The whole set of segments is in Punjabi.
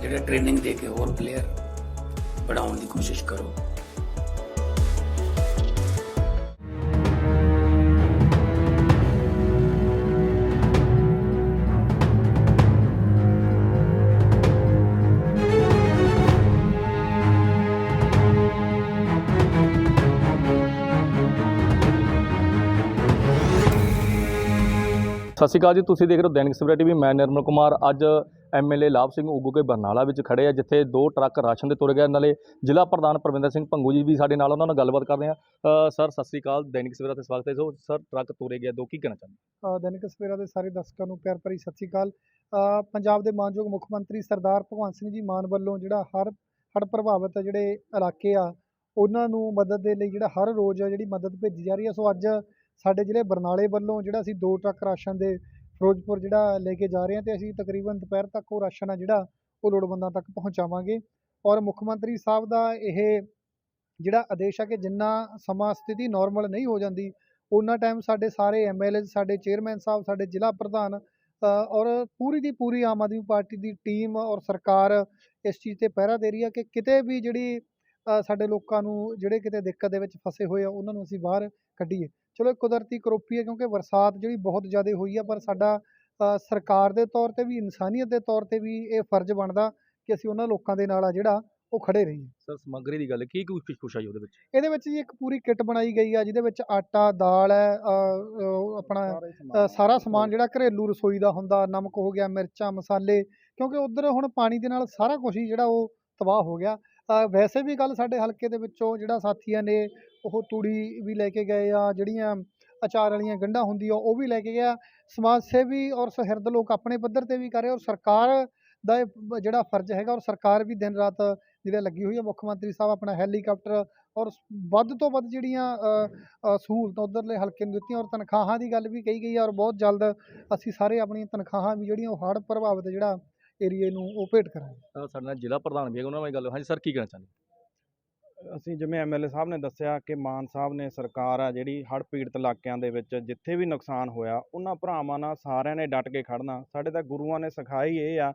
ਜਿਹੜਾ ਟ੍ਰੇਨਿੰਗ ਦੇ ਕੇ ਹੋਰ ਪਲੇਅਰ ਬਣਾਉਣ ਦੀ ਕੋਸ਼ਿਸ਼ ਕਰੋ। ਸਤਿ ਸ਼੍ਰੀ ਅਕਾਲ ਜੀ, ਤੁਸੀਂ ਦੇਖ ਰਹੇ ਹੋ ਦੈਨਿਕ ਸਵੇਰਾ ਟੀਵੀ। ਮੈਂ ਨਿਰਮਲ ਕੁਮਾਰ। ਅੱਜ ਐਮਐਲਏ ਲਾਭ ਸਿੰਘ ਉਗੂ ਕੇ ਬਰਨਾਲਾ ਵਿੱਚ ਖੜੇ ਆ, ਜਿੱਥੇ ਦੋ ਟਰੱਕ ਰਾਸ਼ਨ ਦੇ ਤੁਰ ਗਏ। ਨਾਲੇ ਜ਼ਿਲ੍ਹਾ ਪ੍ਰਧਾਨ ਪਰਵਿੰਦਰ ਸਿੰਘ ਭੰਗੂ ਜੀ ਵੀ ਸਾਡੇ ਨਾਲ ਉਹਨਾਂ ਨਾਲ ਗੱਲਬਾਤ ਕਰਦੇ ਆ। ਸਰ, ਸਤਿ ਸ਼੍ਰੀ ਅਕਾਲ। ਦੈਨਿਕ ਸਵੇਰਾ ਤੇ ਸਵਾਗਤ ਹੈ ਸੋ ਸਰ, ਟਰੱਕ ਤੁਰੇ ਗਿਆ ਦੋ ਕੀ ਕਹਿਣਾ ਚਾਹੁੰਦੇ ਦੈਨਿਕ ਸਵੇਰਾ ਦੇ ਸਾਰੇ ਦਰਸ਼ਕਾਂ ਨੂੰ ਪਿਆਰ ਭਰੀ ਸਤਿ ਸ਼੍ਰੀ ਅਕਾਲ। ਪੰਜਾਬ ਦੇ ਮਾਨਯੋਗ ਮੁੱਖ ਮੰਤਰੀ ਸਰਦਾਰ ਭਗਵੰਤ ਸਿੰਘ ਜੀ ਮਾਨ ਵੱਲੋਂ ਜਿਹੜਾ ਹਰ ਹੜ ਪ੍ਰਭਾਵਿਤ ਜਿਹੜੇ ਇਲਾਕੇ ਆ, ਉਹਨਾਂ ਨੂੰ ਮਦਦ ਦੇ ਲਈ ਜਿਹੜਾ ਹਰ ਰੋਜ਼ ਜਿਹੜੀ ਮਦਦ ਭੇਜੀ ਜਾ ਰਹੀ ਹੈ। ਸੋ ਅੱਜ ਸਾਡੇ ਜ਼ਿਲ੍ਹੇ ਬਰਨਾਲੇ ਵੱਲੋਂ ਜਿਹੜਾ ਅਸੀਂ ਦੋ ਟਰੱਕ ਰਾਸ਼ਨ ਦੇ ਫਿਰੋਜ਼ਪੁਰ ਜਿਹੜਾ ਲੈ ਕੇ ਜਾ ਰਹੇ ਹਾਂ ਤੇ ਅਸੀਂ ਤਕਰੀਬਨ ਦੁਪਹਿਰ ਤੱਕ ਉਹ ਰਾਸ਼ਨ ਆ ਜਿਹੜਾ ਉਹ ਲੋੜਵੰਦਾਂ ਤੱਕ ਪਹੁੰਚਾਵਾਂਗੇ। ਔਰ ਮੁੱਖ ਮੰਤਰੀ ਸਾਹਿਬ ਦਾ ਇਹ ਜਿਹੜਾ ਆਦੇਸ਼ ਆ ਕਿ ਜਿੰਨਾ ਸਮਾਂ ਸਥਿਤੀ ਨਾਰਮਲ ਨਹੀਂ ਹੋ ਜਾਂਦੀ ਉਹਨਾਂ ਟਾਈਮ ਸਾਡੇ ਸਾਰੇ ਐਮਐਲਏ ਸਾਡੇ ਚੇਅਰਮੈਨ ਸਾਹਿਬ, ਸਾਡੇ ਜ਼ਿਲ੍ਹਾ ਪ੍ਰਧਾਨ ਔਰ ਪੂਰੀ ਦੀ ਪੂਰੀ ਆਮ ਆਦਮੀ ਪਾਰਟੀ ਦੀ ਟੀਮ ਔਰ ਸਰਕਾਰ ਇਸ ਚੀਜ਼ ਤੇ ਪਹਿਰਾ ਦੇ ਰਹੀ ਹੈ ਕਿ ਕਿਤੇ ਵੀ ਜਿਹੜੀ ਸਾਡੇ ਲੋਕਾਂ ਨੂੰ ਜਿਹੜੇ ਕਿਤੇ ਦਿੱਕਤ ਦੇ ਵਿੱਚ ਫਸੇ ਹੋਏ ਆ, ਉਹਨਾਂ ਨੂੰ ਅਸੀਂ ਬਾਹਰ ਕੱਢੀਏ। ਚਲੋ ਕੁਦਰਤੀ ਕਰੋਪੀ ਹੈ ਕਿਉਂਕਿ ਬਰਸਾਤ ਜਿਹੜੀ ਬਹੁਤ ਜ਼ਿਆਦਾ ਹੋਈ ਆ ਪਰ ਸਾਡਾ ਸਰਕਾਰ ਦੇ ਤੌਰ ਤੇ ਵੀ ਇਨਸਾਨੀਅਤ ਦੇ ਤੌਰ ਤੇ ਵੀ ਇਹ ਫਰਜ਼ ਬਣਦਾ ਕਿ ਅਸੀਂ ਉਹਨਾਂ ਲੋਕਾਂ ਦੇ ਨਾਲ ਆ ਜਿਹੜਾ ਉਹ ਖੜੇ ਰਹੀਏ। ਸਰ ਸਮੱਗਰੀ ਦੀ ਗੱਲ ਕੀ ਕੁਝ ਕੁਛ ਆਈ ਉਹਦੇ ਵਿੱਚ? ਇਹਦੇ ਵਿੱਚ ਜੀ ਇੱਕ ਪੂਰੀ ਕਿੱਟ ਬਣਾਈ ਗਈ ਆ ਜਿਹਦੇ ਵਿੱਚ ਆਟਾ ਦਾਲ ਹੈ ਆਪਣਾ ਸਾਰਾ ਸਮਾਨ ਜਿਹੜਾ ਘਰੇਲੂ ਰਸੋਈ ਦਾ ਹੁੰਦਾ ਨਮਕ ਹੋ ਗਿਆ ਮਿਰਚਾਂ ਮਸਾਲੇ ਕਿਉਂਕਿ ਉਧਰ ਹੁਣ ਪਾਣੀ ਦੇ ਨਾਲ ਸਾਰਾ ਕੁਝ ਹੀ ਜਿਹੜਾ ਉਹ ਤਬਾਹ ਹੋ ਗਿਆ। ਵੈਸੇ ਵੀ ਗੱਲ ਸਾਡੇ ਹਲਕੇ ਦੇ ਵਿੱਚੋਂ ਜਿਹੜਾ ਸਾਥੀਆਂ ਨੇ ਉਹ ਤੂੜੀ ਵੀ ਲੈ ਕੇ ਗਏ ਆ, ਜਿਹੜੀਆਂ ਅਚਾਰ ਵਾਲੀਆਂ ਗੰਢਾਂ ਹੁੰਦੀਆਂ, ਉਹ ਵੀ ਲੈ ਕੇ ਗਿਆ। ਸਮਾਜ ਸੇਵੀ ਔਰ ਸੁਹਿਰਦ ਲੋਕ ਆਪਣੇ ਪੱਧਰ ਤੇ ਵੀ ਕਰ ਰਹੇ ਔਰ ਸਰਕਾਰ ਦਾ ਇਹ ਜਿਹੜਾ ਫਰਜ਼ ਹੈਗਾ, ਔਰ ਸਰਕਾਰ ਵੀ ਦਿਨ ਰਾਤ ਜਿਹੜੇ ਲੱਗੀ ਹੋਈ ਹੈ ਮੁੱਖ ਮੰਤਰੀ ਸਾਹਿਬ ਆਪਣਾ ਹੈਲੀਕਾਪਟਰ ਔਰ ਵੱਧ ਤੋਂ ਵੱਧ ਜਿਹੜੀਆਂ ਸਹੂਲਤਾਂ ਉਧਰਲੇ ਹਲਕੇ ਨੂੰ ਦਿੱਤੀਆਂ, ਔਰ ਤਨਖਾਹਾਂ ਦੀ ਗੱਲ ਵੀ ਕਹੀ ਗਈ ਹੈ ਔਰ ਬਹੁਤ ਜਲਦ ਅਸੀਂ ਸਾਰੇ ਆਪਣੀਆਂ ਤਨਖਾਹਾਂ ਵੀ ਜਿਹੜੀਆਂ, ਉਹ ਹੜ੍ਹ ਪ੍ਰਭਾਵਿਤ ਜਿਹੜਾ ਏਰੀਏ ਨੂੰ, ਉਹ ਭੇਟ ਕਰਾਂਗੇ। ਸਾਡੇ ਨਾਲ ਜ਼ਿਲ੍ਹਾ ਪ੍ਰਧਾਨ ਵੀ ਹੈ ਉਹਨਾਂ ਨਾਲ ਗੱਲ ਹਾਂਜੀ, ਸਰ, ਕੀ ਕਹਿਣਾ ਚਾਹੁੰਦੇ? ਅਸੀਂ ਜਿਵੇਂ ਐਮਐਲਏ ਸਾਹਿਬ ਨੇ ਦੱਸਿਆ ਕਿ ਮਾਨ ਸਾਹਿਬ ਨੇ ਸਰਕਾਰ ਆ ਜਿਹੜੀ ਹੜ੍ਹ ਪੀੜਤ ਇਲਾਕਿਆਂ ਦੇ ਵਿੱਚ ਜਿੱਥੇ ਵੀ ਨੁਕਸਾਨ ਹੋਇਆ, ਉਹਨਾਂ ਭਰਾਵਾਂ ਨਾਲ ਸਾਰਿਆਂ ਨੇ ਡਟ ਕੇ ਖੜਨਾ ਸਾਡੇ ਤਾਂ ਗੁਰੂਆਂ ਨੇ ਸਿਖਾਈ ਇਹ ਆ,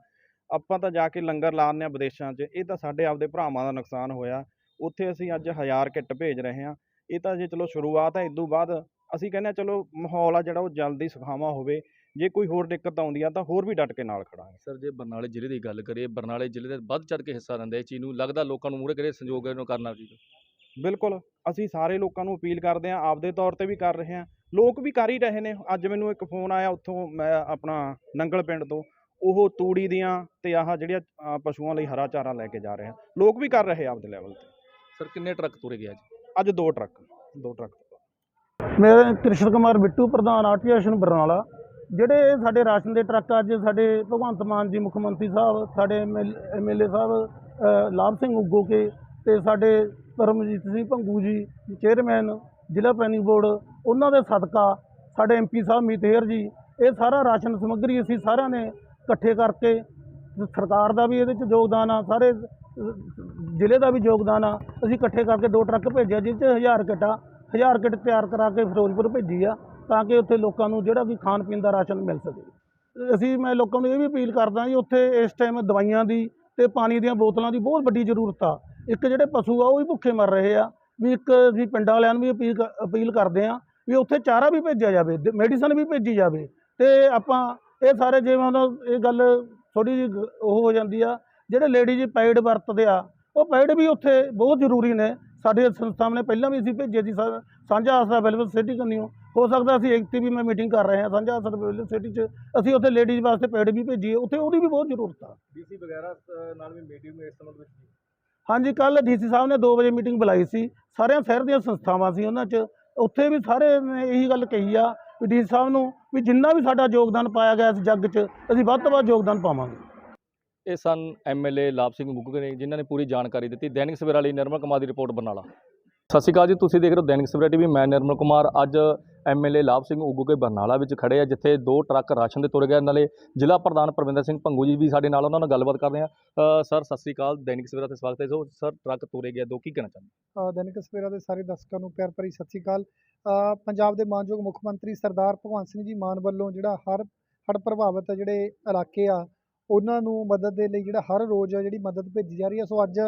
ਆਪਾਂ ਤਾਂ ਜਾ ਕੇ ਲੰਗਰ ਲਾਉਂਦੇ ਆ ਵਿਦੇਸ਼ਾਂ 'ਚ, ਇਹ ਤਾਂ ਸਾਡੇ ਆਪਦੇ ਭਰਾਵਾਂ ਦਾ ਨੁਕਸਾਨ ਹੋਇਆ। ਉੱਥੇ ਅਸੀਂ ਅੱਜ ਹਜ਼ਾਰ ਕਿੱਟ ਭੇਜ ਰਹੇ ਹਾਂ। ਇਹ ਤਾਂ ਜੇ ਚਲੋ ਸ਼ੁਰੂਆਤ ਹੈ ਤੋਂ ਬਾਅਦ ਅਸੀਂ ਕਹਿੰਦੇ ਹਾਂ ਚਲੋ ਮਾਹੌਲ ਆ ਜਿਹੜਾ ਉਹ ਜਲਦੀ ਸੁਖਾਵਾਂ ਹੋਵੇ। ਜੇ ਕੋਈ ਹੋਰ ਦਿੱਕਤ ਆਉਂਦੀ ਆ ਤਾਂ ਹੋਰ ਵੀ ਡਟ ਕੇ ਨਾਲ ਖੜਾਂਗੇ। ਸਰ ਜੇ ਬਰਨਾਲੇ ਜ਼ਿਲ੍ਹੇ ਦੀ ਗੱਲ ਕਰੀਏ ਬਰਨਾਲੇ ਜ਼ਿਲ੍ਹੇ ਦੇ ਵੱਧ ਚੜ ਕੇ ਹਿੱਸਾ ਲੈਂਦੇ ਇਸ ਚੀਜ਼ ਨੂੰ ਲੱਗਦਾ ਲੋਕਾਂ ਨੂੰ ਮੂਹਰੇ ਕਰੇ ਸੰਯੋਗ ਇਹਨੂੰ ਕਰਨਾ ਚਾਹੀਦਾ ਬਿਲਕੁਲ ਅਸੀਂ ਸਾਰੇ ਲੋਕਾਂ ਨੂੰ ਅਪੀਲ ਕਰਦੇ ਹਾਂ ਆਪਦੇ ਤੌਰ ਤੇ ਵੀ ਕਰ ਰਹੇ ਹਾਂ। ਲੋਕ ਵੀ ਕਰ ਹੀ ਰਹੇ ਨੇ ਅੱਜ ਮੈਨੂੰ ਇੱਕ ਫੋਨ ਆਇਆ ਉੱਥੋਂ ਮੈਂ ਆਪਣਾ ਨੰਗਲ ਪਿੰਡ ਤੋਂ ਉਹ ਤੂੜੀ ਦੀਆਂ ਤੇ ਆਹ ਜਿਹੜੀਆਂ ਪਸ਼ੂਆਂ ਲਈ ਹਰਾ ਚਾਰਾ ਲੈ ਕੇ ਜਾ ਰਹੇ ਆ। ਲੋਕ ਵੀ ਕਰ ਰਹੇ ਆ ਆਪਦੇ ਲੈਵਲ ਤੇ। ਸਰ ਕਿੰਨੇ ਟਰੱਕ ਤੁਰੇ ਗਿਆ ਜੀ ਅੱਜ ਦੋ ਟਰੱਕ ਦੋ ਟਰੱਕ। ਮੇਰਾ ਕ੍ਰਿਸ਼ਨ ਕੁਮਾਰ ਬਿੱਟੂ ਪ੍ਰਧਾਨ ਆਰਟੀਏਸ਼ਨ ਬਰਨਾਲਾ। ਜਿਹੜੇ ਸਾਡੇ ਰਾਸ਼ਨ ਦੇ ਟਰੱਕ ਅੱਜ ਸਾਡੇ ਭਗਵੰਤ ਮਾਨ ਜੀ ਮੁੱਖ ਮੰਤਰੀ ਸਾਹਿਬ ਸਾਡੇ ਐਮਐਲਏ ਸਾਹਿਬ ਅ, ਲਾਭ ਸਿੰਘ ਉੱਗੋ ਕੇ ਤੇ ਸਾਡੇ ਪਰਮਜੀਤ ਸਿੰਘ ਭੰਗੂ ਜੀ ਚੇਅਰਮੈਨ ਜ਼ਿਲ੍ਹਾ ਪਲੈਨਿੰਗ ਬੋਰਡ ਉਹਨਾਂ ਦੇ ਸਦਕਾ ਸਾਡੇ ਐਮਪੀ ਸਾਹਿਬ ਮੀਤੇਰ ਜੀ ਇਹ ਸਾਰਾ ਰਾਸ਼ਨ ਸਮੱਗਰੀ ਅਸੀਂ ਸਾਰਿਆਂ ਨੇ ਇਕੱਠੇ ਕਰਕੇ ਸਰਕਾਰ ਦਾ ਵੀ ਇਹਦੇ ਚ ਯੋਗਦਾਨ ਆ ਸਾਰੇ ਜ਼ਿਲ੍ਹੇ ਦਾ ਵੀ ਯੋਗਦਾਨ ਆ ਅਸੀਂ ਇਕੱਠੇ ਕਰਕੇ ਦੋ ਟਰੱਕ ਭੇਜਿਆ ਜਿਸ 'ਚ ਹਜ਼ਾਰ ਕਿੱਟਾ 1000 ਕਿੱਟ ਤਿਆਰ ਕਰਾ ਕੇ ਫਿਰੋਜ਼ਪੁਰ ਭੇਜੀ ਆ। ਤਾਂ ਕਿ ਉੱਥੇ ਲੋਕਾਂ ਨੂੰ ਜਿਹੜਾ ਕਿ ਖਾਣ ਪੀਣ ਦਾ ਰਾਸ਼ਨ ਮਿਲ ਸਕੇ। ਅਸੀਂ, ਮੈਂ ਲੋਕਾਂ ਨੂੰ ਇਹ ਵੀ ਅਪੀਲ ਕਰਦਾ ਜੀ, ਉੱਥੇ ਇਸ ਟਾਈਮ ਦਵਾਈਆਂ ਦੀ ਤੇ ਪਾਣੀ ਦੀਆਂ ਬੋਤਲਾਂ ਦੀ ਬਹੁਤ ਵੱਡੀ ਜ਼ਰੂਰਤ ਆ। ਇੱਕ ਜਿਹੜੇ ਪਸ਼ੂ ਆ, ਉਹ ਵੀ ਭੁੱਖੇ ਮਰ ਰਹੇ ਆ। ਵੀ ਇੱਕ ਅਸੀਂ ਪਿੰਡਾਂ ਵਾਲਿਆਂ ਨੂੰ ਵੀ ਅਪੀਲ ਕ- ਅਪੀਲ ਕਰਦੇ ਆ ਵੀ ਉੱਥੇ ਚਾਰਾ ਵੀ ਭੇਜਿਆ ਜਾਵੇ ਮੈਡੀਸਨ ਵੀ ਭੇਜੀ ਜਾਵੇ। ਤੇ ਆਪਾਂ ਇਹ ਸਾਰੇ ਜਿਵੇਂ ਹੁਣ ਇਹ ਗੱਲ ਥੋੜੀ ਜਿਹੀ ਉਹ ਹੋ ਜਾਂਦੀ ਆ, ਜਿਹੜੇ ਲੇਡੀਜ਼ ਪੈਡ ਵਰਤਦੇ ਆ, ਉਹ ਪੈਡ ਵੀ ਉੱਥੇ ਬਹੁਤ ਜ਼ਰੂਰੀ ਨੇ। ਸਾਡੇ ਸੰਸਥਾਵਾਂ ਨੇ ਪਹਿਲਾਂ ਵੀ ਅਸੀਂ ਭੇਜੇ ਸੀ ਸਾਂਝਾ ਆਸਰਾ ਵੈਲਫੇਅਰ ਸਿਟੀ ਕੰਨਿਓ। ਹੋ ਸਕਦਾ ਅਸੀਂ ਇੱਕ ਤੇ ਵੀ ਮੈਂ ਮੀਟਿੰਗ ਕਰ ਰਹੇ ਹਾਂ ਸਾਂਝਾ ਆਸਰਾ ਵੈਲਫੇਅਰ ਸਿਟੀ 'ਚ। ਅਸੀਂ ਉੱਥੇ ਲੇਡੀਜ਼ ਵਾਸਤੇ ਪੈਡ ਵੀ ਭੇਜੀਏ ਉੱਥੇ ਉਹਦੀ ਵੀ ਬਹੁਤ ਜ਼ਰੂਰਤ ਆ। ਡੀਸੀ ਵਗੈਰਾ ਨਾਲ ਵੀ ਮੀਟਿੰਗ ਇਸ ਸੰਬੰਧ ਵਿੱਚ ਹਾਂਜੀ ਕੱਲ ਡੀਸੀ ਸਾਹਿਬ ਨੇ 2 ਵਜੇ ਮੀਟਿੰਗ ਬੁਲਾਈ ਸੀ। ਸਾਰਿਆਂ ਸ਼ਹਿਰ ਦੀਆਂ ਸੰਸਥਾਵਾਂ ਸੀ ਉਹਨਾਂ 'ਚ। ਉੱਥੇ ਵੀ ਸਾਰੇ ਨੇ ਇਹੀ ਗੱਲ ਕਹੀ ਆ ਵੀ ਡੀਸੀ ਸਾਹਿਬ ਨੂੰ ਵੀ ਜਿੰਨਾ ਵੀ ਸਾਡਾ ਯੋਗਦਾਨ ਪਾਇਆ ਗਿਆ ਇਸ ਜੱਗ 'ਚ ਅਸੀਂ ਵੱਧ ਤੋਂ ਵੱਧ ਯੋਗਦਾਨ ਪਾਵਾਂਗੇ। ਇਹ ਸਨ ਐਮਐਲਏ ਲਾਭ ਸਿੰਘ ਗੁੱਗੇ ਨੇ ਜਿਨ੍ਹਾਂ ਨੇ ਪੂਰੀ ਜਾਣਕਾਰੀ ਦਿੱਤੀ। ਦੈਨਿਕ ਸਵੇਰਾ ਲਈ ਨਿਰਮਲ ਕੁਮਾਰ ਦੀ ਰਿਪੋਰਟ ਬਰਨਾਲਾ। ਸਤਿ ਸ਼੍ਰੀ ਅਕਾਲ ਜੀ, ਤੁਸੀਂ ਦੇਖ ਰਹੇ ਹੋ ਦੈਨਿਕ ਸਵੇਰਾ ਟੀਵੀ। ਮੈਂ ਨਿਰਮਲ ਕੁਮਾਰ। ਅੱਜ ਐਮਐਲਏ ਲਾਭ ਸਿੰਘ ਉਗੂਕੇ ਬਰਨਾਲਾ ਵਿੱਚ ਖੜੇ ਆ, ਜਿੱਥੇ ਦੋ ਟਰੱਕ ਰਾਸ਼ਨ ਦੇ ਤੁਰ ਗਏ। ਨਾਲੇ ਜ਼ਿਲ੍ਹਾ ਪ੍ਰਧਾਨ ਪਰਵਿੰਦਰ ਸਿੰਘ ਭੰਗੂ ਜੀ ਵੀ ਸਾਡੇ ਨਾਲ ਉਹਨਾਂ ਨਾਲ ਗੱਲਬਾਤ ਕਰਦੇ ਆ। ਸਰ, ਸਤਿ ਸ਼੍ਰੀ ਅਕਾਲ। ਦੈਨਿਕ ਸਵੇਰਾ ਤੇ ਸਵਾਗਤ ਹੈ ਸੋ ਸਰ, ਟਰੱਕ ਤੁਰੇ ਗਿਆ ਦੋ ਕੀ ਕਹਿਣਾ ਚਾਹੁੰਦੇ? ਦੈਨਿਕ ਸਵੇਰਾ ਦੇ ਸਾਰੇ ਦਰਸ਼ਕਾਂ ਨੂੰ ਪਿਆਰ ਭਰੀ ਸਤਿ ਸ਼੍ਰੀ ਅਕਾਲ। ਪੰਜਾਬ ਦੇ ਮਾਨਯੋਗ ਮੁੱਖ ਮੰਤਰੀ ਸਰਦਾਰ ਭਗਵੰਤ ਸਿੰਘ ਜੀ ਮਾਨ ਵੱਲੋਂ ਜਿਹੜਾ ਹਰ, ਹੜ੍ਹ ਪ੍ਰਭਾਵਿਤ ਜਿਹੜੇ ਇਲਾਕੇ ਆ, ਉਹਨਾਂ ਨੂੰ ਮਦਦ ਦੇ ਲਈ ਜਿਹੜਾ ਹਰ ਰੋਜ਼ ਜਿਹੜੀ ਮਦਦ ਭੇਜੀ ਜਾ ਰਹੀ ਹੈ। ਸੋ ਅੱਜ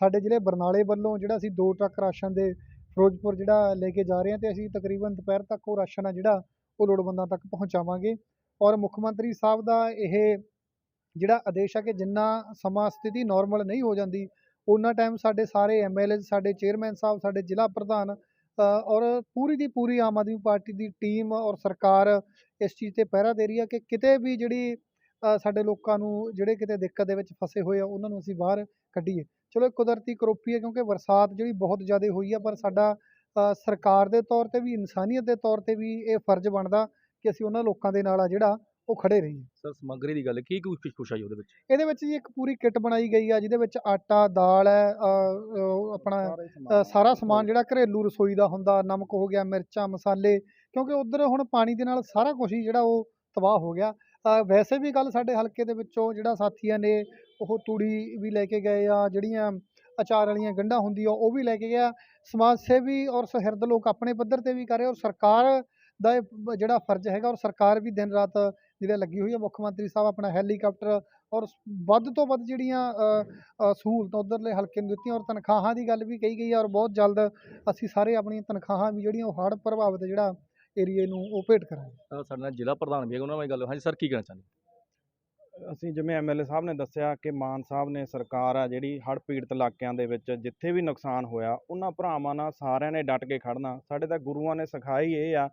ਸਾਡੇ ਜ਼ਿਲ੍ਹੇ ਬਰਨਾਲੇ ਵੱਲੋਂ ਜਿਹੜਾ ਅਸੀਂ ਦੋ ਟਰੱਕ ਰਾਸ਼ਨ ਦੇ ਫਿਰੋਜ਼ਪੁਰ ਜਿਹੜਾ ਲੈ ਕੇ ਜਾ ਰਹੇ ਹਾਂ ਤੇ ਅਸੀਂ ਤਕਰੀਬਨ ਦੁਪਹਿਰ ਤੱਕ ਉਹ ਰਾਸ਼ਨ ਆ ਜਿਹੜਾ ਉਹ ਲੋੜਵੰਦਾਂ ਤੱਕ ਪਹੁੰਚਾਵਾਂਗੇ। ਔਰ ਮੁੱਖ ਮੰਤਰੀ ਸਾਹਿਬ ਦਾ ਇਹ ਜਿਹੜਾ ਆਦੇਸ਼ ਆ ਕਿ ਜਿੰਨਾ ਸਮਾਂ ਸਥਿਤੀ ਨਾਰਮਲ ਨਹੀਂ ਹੋ ਜਾਂਦੀ ਉਹਨਾਂ ਟਾਈਮ ਸਾਡੇ ਸਾਰੇ ਐਮਐਲਏ ਸਾਡੇ ਚੇਅਰਮੈਨ ਸਾਹਿਬ, ਸਾਡੇ ਜ਼ਿਲ੍ਹਾ ਪ੍ਰਧਾਨ ਔਰ ਪੂਰੀ ਦੀ ਪੂਰੀ ਆਮ ਆਦਮੀ ਪਾਰਟੀ ਦੀ ਟੀਮ ਔਰ ਸਰਕਾਰ ਇਸ ਚੀਜ਼ ਤੇ ਪਹਿਰਾ ਦੇ ਰਹੀ ਹੈ ਕਿ ਕਿਤੇ ਵੀ ਜਿਹੜੀ ਸਾਡੇ ਲੋਕਾਂ ਨੂੰ ਜਿਹੜੇ ਕਿਤੇ ਦਿੱਕਤ ਦੇ ਵਿੱਚ ਫਸੇ ਹੋਏ ਆ, ਉਹਨਾਂ ਨੂੰ ਅਸੀਂ ਬਾਹਰ ਕੱਢੀਏ। ਚਲੋ ਕੁਦਰਤੀ ਕਰੋਪੀ ਹੈ ਕਿਉਂਕਿ ਬਰਸਾਤ ਜਿਹੜੀ ਬਹੁਤ ਜ਼ਿਆਦਾ ਹੋਈ ਆ ਪਰ ਸਾਡਾ ਸਰਕਾਰ ਦੇ ਤੌਰ ਤੇ ਵੀ ਇਨਸਾਨੀਅਤ ਦੇ ਤੌਰ ਤੇ ਵੀ ਇਹ ਫਰਜ਼ ਬਣਦਾ ਕਿ ਅਸੀਂ ਉਹਨਾਂ ਲੋਕਾਂ ਦੇ ਨਾਲ ਆ ਜਿਹੜਾ ਉਹ ਖੜੇ ਰਹੀਏ। ਸਰ ਸਮੱਗਰੀ ਦੀ ਗੱਲ ਕੀ ਕੁਝ ਕੁਛ ਆਈ ਉਹਦੇ ਵਿੱਚ? ਇਹਦੇ ਵਿੱਚ ਜੀ ਇੱਕ ਪੂਰੀ ਕਿੱਟ ਬਣਾਈ ਗਈ ਆ ਜਿਹਦੇ ਵਿੱਚ ਆਟਾ ਦਾਲ ਹੈ ਆਪਣਾ ਸਾਰਾ ਸਮਾਨ ਜਿਹੜਾ ਘਰੇਲੂ ਰਸੋਈ ਦਾ ਹੁੰਦਾ ਨਮਕ ਹੋ ਗਿਆ ਮਿਰਚਾਂ ਮਸਾਲੇ ਕਿਉਂਕਿ ਉਧਰ ਹੁਣ ਪਾਣੀ ਦੇ ਨਾਲ ਸਾਰਾ ਕੁਝ ਹੀ ਜਿਹੜਾ ਉਹ ਤਬਾਹ ਹੋ ਗਿਆ। ਵੈਸੇ ਵੀ ਕੱਲ ਸਾਡੇ ਹਲਕੇ ਦੇ ਵਿੱਚੋਂ ਜਿਹੜਾ ਸਾਥੀਆਂ ਨੇ ਉਹ ਤੂੜੀ ਵੀ ਲੈ ਕੇ ਗਏ ਆ, ਜਿਹੜੀਆਂ ਅਚਾਰ ਵਾਲੀਆਂ ਗੰਢਾਂ ਹੁੰਦੀਆਂ, ਉਹ ਵੀ ਲੈ ਕੇ ਗਿਆ। ਸਮਾਜ ਸੇਵੀ ਔਰ ਸੁਹਿਰਦ ਲੋਕ ਆਪਣੇ ਪੱਧਰ ਤੇ ਵੀ ਕਰ ਰਹੇ ਔਰ ਸਰਕਾਰ ਦਾ ਇਹ ਜਿਹੜਾ ਫਰਜ਼ ਹੈਗਾ, ਔਰ ਸਰਕਾਰ ਵੀ ਦਿਨ ਰਾਤ ਜਿਹੜਾ ਲੱਗੀ ਹੋਈ ਹੈ ਮੁੱਖ ਮੰਤਰੀ ਸਾਹਿਬ ਆਪਣਾ ਹੈਲੀਕਾਪਟਰ ਔਰ ਵੱਧ ਤੋਂ ਵੱਧ ਜਿਹੜੀਆਂ ਸਹੂਲਤਾਂ ਉਧਰਲੇ ਹਲਕੇ ਨੂੰ ਦਿੱਤੀਆਂ ਔਰ ਤਨਖਾਹਾਂ ਦੀ ਗੱਲ ਵੀ ਕਹੀ ਗਈ ਹੈ ਔਰ ਬਹੁਤ ਜਲਦ ਅਸੀਂ ਸਾਰੇ ਆਪਣੀਆਂ ਤਨਖਾਹਾਂ ਵੀ ਜਿਹੜੀਆਂ ਉਹ ਹੜ੍ਹ ਪ੍ਰਭਾਵਿਤ ਜਿਹੜਾ ਏਰੀਏ ਨੂੰ ਉਹ ਭੇਟ ਕਰਾਂਗੇ। ਸਾਡੇ ਨਾਲ ਜ਼ਿਲ੍ਹਾ ਪ੍ਰਧਾਨ ਵੀ ਹੈ ਉਹਨਾਂ ਨਾਲ ਗੱਲ ਹਾਂਜੀ, ਸਰ, ਕੀ ਕਹਿਣਾ ਚਾਹੁੰਦੇ? ਅਸੀਂ ਜਿਵੇਂ ਐਮਐਲਏ ਸਾਹਿਬ ਨੇ ਦੱਸਿਆ ਕਿ ਮਾਨ ਸਾਹਿਬ ਨੇ ਸਰਕਾਰ ਆ ਜਿਹੜੀ ਹੜ੍ਹ ਪੀੜਤ ਇਲਾਕਿਆਂ ਦੇ ਵਿੱਚ ਜਿੱਥੇ ਵੀ ਨੁਕਸਾਨ ਹੋਇਆ, ਉਹਨਾਂ ਭਰਾਵਾਂ ਨਾਲ ਸਾਰਿਆਂ ਨੇ ਡਟ ਕੇ ਖੜਨਾ ਸਾਡੇ ਤਾਂ ਗੁਰੂਆਂ ਨੇ ਸਿਖਾਈ ਇਹ ਆ,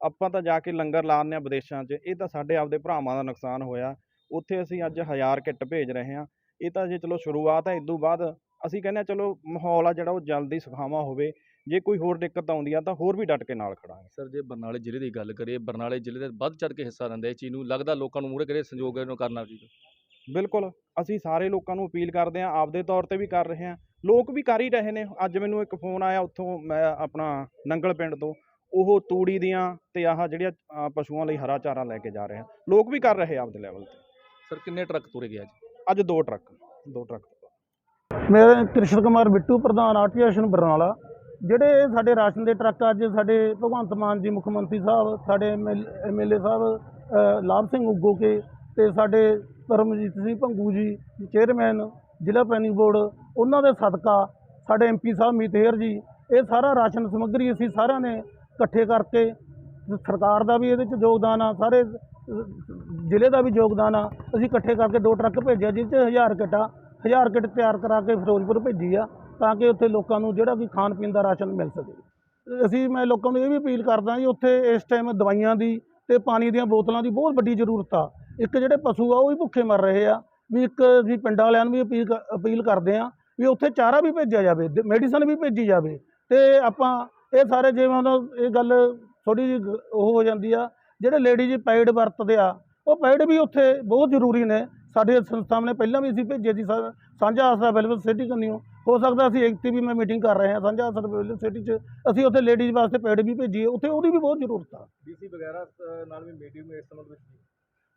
ਆਪਾਂ ਤਾਂ ਜਾ ਕੇ ਲੰਗਰ ਲਾਉਂਦੇ ਆ ਵਿਦੇਸ਼ਾਂ 'ਚ, ਇਹ ਤਾਂ ਸਾਡੇ ਆਪਦੇ ਭਰਾਵਾਂ ਦਾ ਨੁਕਸਾਨ ਹੋਇਆ। ਉੱਥੇ ਅਸੀਂ ਅੱਜ ਹਜ਼ਾਰ ਕਿੱਟ ਭੇਜ ਰਹੇ ਹਾਂ। ਇਹ ਤਾਂ ਜੇ ਚਲੋ ਸ਼ੁਰੂਆਤ ਹੈ ਇਦੋਂ ਬਾਅਦ ਅਸੀਂ ਕਹਿੰਦੇ ਹਾਂ ਚਲੋ ਮਾਹੌਲ ਆ ਜਿਹੜਾ ਉਹ ਜਲਦੀ ਸੁਖਾਵਾਂ ਹੋਵੇ। ਜੇ ਕੋਈ ਹੋਰ ਦਿੱਕਤ ਆਉਂਦੀ ਆ ਤਾਂ ਹੋਰ ਵੀ ਡਟ ਕੇ ਨਾਲ ਖੜਾਂਗੇ ਸਰ ਜੇ ਬਰਨਾਲੇ ਜ਼ਿਲ੍ਹੇ ਦੀ ਗੱਲ ਕਰੀਏ ਬਰਨਾਲੇ ਜ਼ਿਲ੍ਹੇ ਦੇ ਵੱਧ ਚੜ ਕੇ ਹਿੱਸਾ ਲੈਂਦੇ ਇਸ ਚੀਜ਼ ਨੂੰ ਲੱਗਦਾ ਲੋਕਾਂ ਨੂੰ ਮੂਹਰੇ ਕਰੇ ਸੰਯੋਗ ਨੂੰ ਕਰਨਾ ਚਾਹੀਦਾ? ਬਿਲਕੁਲ ਅਸੀਂ ਸਾਰੇ ਲੋਕਾਂ ਨੂੰ ਅਪੀਲ ਕਰਦੇ ਹਾਂ ਆਪਦੇ ਤੌਰ ਤੇ ਵੀ ਕਰ ਰਹੇ ਹਾਂ। ਲੋਕ ਵੀ ਕਰ ਹੀ ਰਹੇ ਨੇ। ਅੱਜ ਮੈਨੂੰ ਇੱਕ ਫੋਨ ਆਇਆ ਉੱਥੋਂ ਮੈਂ ਆਪਣਾ ਨੰਗਲ ਪਿੰਡ ਤੋਂ। ਉਹ ਤੂੜੀ ਦੀਆਂ ਤੇ ਆਹ ਜਿਹੜੀਆਂ ਪਸ਼ੂਆਂ ਲਈ ਹਰਾ ਚਾਰਾ ਲੈ ਕੇ ਜਾ ਰਹੇ ਆ ਲੋਕ ਵੀ ਕਰ ਰਹੇ ਆ ਆਪਦੇ ਲੈਵਲ ਤੇ। ਸਰ ਕਿੰਨੇ ਟਰੱਕ ਤੁਰੇ ਗਏ ਅੱਜ? ਅੱਜ ਦੋ ਟਰੱਕ ਦੋ ਟਰੱਕ। ਮੇਰਾ ਕ੍ਰਿਸ਼ਨ ਕੁਮਾਰ ਬਿੱਟੂ ਪ੍ਰਧਾਨ ਆਰਟੀਏਸ਼ਨ ਬਰਨਾਲਾ। ਜਿਹੜੇ ਸਾਡੇ ਰਾਸ਼ਨ ਦੇ ਟਰੱਕ ਅੱਜ ਸਾਡੇ ਭਗਵੰਤ ਮਾਨ ਜੀ ਮੁੱਖ ਮੰਤਰੀ ਸਾਹਿਬ ਸਾਡੇ ਐਮਐਲਏ ਸਾਹਿਬ ਅ, ਲਾਭ ਸਿੰਘ ਉਗੋ ਕੇ ਤੇ ਸਾਡੇ ਪਰਮਜੀਤ ਸਿੰਘ ਭੰਗੂ ਜੀ ਚੇਅਰਮੈਨ ਜ਼ਿਲ੍ਹਾ ਪਲੈਨਿੰਗ ਬੋਰਡ ਉਹਨਾਂ ਦੇ ਸਦਕਾ ਸਾਡੇ ਐਮਪੀ ਸਾਹਿਬ ਮੀਤੇਰ ਜੀ ਇਹ ਸਾਰਾ ਰਾਸ਼ਨ ਸਮੱਗਰੀ ਅਸੀਂ ਸਾਰਿਆਂ ਨੇ ਇਕੱਠੇ ਕਰਕੇ ਸਰਕਾਰ ਦਾ ਵੀ ਇਹਦੇ 'ਚ ਯੋਗਦਾਨ ਆ ਸਾਰੇ ਜ਼ਿਲ੍ਹੇ ਦਾ ਵੀ ਯੋਗਦਾਨ ਆ ਅਸੀਂ ਇਕੱਠੇ ਕਰਕੇ ਦੋ ਟਰੱਕ ਭੇਜਿਆ ਜਿਸ 'ਚ ਹਜ਼ਾਰ ਕਿੱਟਾਂ ਹਜ਼ਾਰ ਕਿੱਟ ਤਿਆਰ ਕਰਾ ਕੇ ਫਿਰੋਜ਼ਪੁਰ ਭੇਜੀ ਆ। ਤਾਂ ਕਿ ਉੱਥੇ ਲੋਕਾਂ ਨੂੰ ਜਿਹੜਾ ਕਿ ਖਾਣ ਪੀਣ ਦਾ ਰਾਸ਼ਨ ਮਿਲ ਸਕੇ। ਅਸੀਂ, ਮੈਂ ਲੋਕਾਂ ਨੂੰ ਇਹ ਵੀ ਅਪੀਲ ਕਰਦਾ ਜੀ, ਉੱਥੇ ਇਸ ਟਾਈਮ ਦਵਾਈਆਂ ਦੀ ਤੇ ਪਾਣੀ ਦੀਆਂ ਬੋਤਲਾਂ ਦੀ ਬਹੁਤ ਵੱਡੀ ਜ਼ਰੂਰਤ ਆ। ਇੱਕ ਜਿਹੜੇ ਪਸ਼ੂ ਆ, ਉਹ ਵੀ ਭੁੱਖੇ ਮਰ ਰਹੇ ਆ। ਵੀ ਇੱਕ ਅਸੀਂ ਪਿੰਡਾਂ ਵਾਲਿਆਂ ਨੂੰ ਵੀ ਅਪੀਲ ਕ- ਅਪੀਲ ਕਰਦੇ ਆ ਵੀ ਉੱਥੇ ਚਾਰਾ ਵੀ ਭੇਜਿਆ ਜਾਵੇ ਮੈਡੀਸਨ ਵੀ ਭੇਜੀ ਜਾਵੇ। ਤੇ ਆਪਾਂ ਇਹ ਸਾਰੇ ਜਿਵੇਂ ਹੁਣ ਇਹ ਗੱਲ ਥੋੜੀ ਜਿਹੀ ਉਹ ਹੋ ਜਾਂਦੀ ਆ, ਜਿਹੜੇ ਲੇਡੀਜ਼ ਪੈਡ ਵਰਤਦੇ ਆ, ਉਹ ਪੈਡ ਵੀ ਉੱਥੇ ਬਹੁਤ ਜ਼ਰੂਰੀ ਨੇ। ਸਾਡੇ ਸੰਸਥਾਵਾਂ ਨੇ ਪਹਿਲਾਂ ਵੀ ਅਸੀਂ ਭੇਜੇ ਸੀ ਸਾਂਝਾ ਆਸਰਾ ਵੈਲਫੇਅਰ ਸਿਟੀ ਕੰਨਿਓ। ਹੋ ਸਕਦਾ ਅਸੀਂ ਇੱਕ ਤੇ ਵੀ ਮੈਂ ਮੀਟਿੰਗ ਕਰ ਰਹੇ ਹਾਂ ਸਾਂਝਾ ਆਸਰਾ ਵੈਲਫੇਅਰ ਸਿਟੀ 'ਚ। ਅਸੀਂ ਉੱਥੇ ਲੇਡੀਜ਼ ਵਾਸਤੇ ਪੈਡ ਵੀ ਭੇਜੀਏ ਉੱਥੇ ਉਹਦੀ ਵੀ ਬਹੁਤ ਜ਼ਰੂਰਤ ਆ। ਡੀਸੀ ਵਗੈਰਾ ਨਾਲ ਵੀ ਮੀਟਿੰਗ ਇਸ ਸੰਬੰਧ ਵਿੱਚ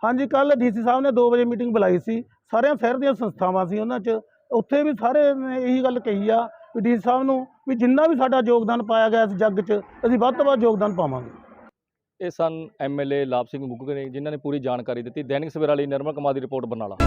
ਹਾਂਜੀ ਕੱਲ ਡੀਸੀ ਸਾਹਿਬ ਨੇ 2 ਵਜੇ ਮੀਟਿੰਗ ਬੁਲਾਈ ਸੀ। ਸਾਰਿਆਂ ਸ਼ਹਿਰ ਦੀਆਂ ਸੰਸਥਾਵਾਂ ਸੀ ਉਹਨਾਂ 'ਚ। ਉੱਥੇ ਵੀ ਸਾਰੇ ਨੇ ਇਹੀ ਗੱਲ ਕਹੀ ਆ ਵੀ ਡੀ ਸਾਹਿਬ ਨੂੰ ਵੀ ਜਿੰਨਾ ਵੀ ਸਾਡਾ ਯੋਗਦਾਨ ਪਾਇਆ ਗਿਆ ਇਸ ਜੱਗ 'ਚ ਅਸੀਂ ਵੱਧ ਤੋਂ ਵੱਧ ਯੋਗਦਾਨ ਪਾਵਾਂਗੇ। ਇਹ ਸਨ ਐਮਐਲਏ ਲਾਭ ਸਿੰਘ ਗੁੱਗੂ ਨੇ ਜਿਨ੍ਹਾਂ ਨੇ ਪੂਰੀ ਜਾਣਕਾਰੀ ਦਿੱਤੀ। ਦੈਨਿਕ ਸਵੇਰਾ ਲਈ ਨਿਰਮਲ ਕੁਮਾਰ ਦੀ ਰਿਪੋਰਟ ਬਰਨਾਲਾ।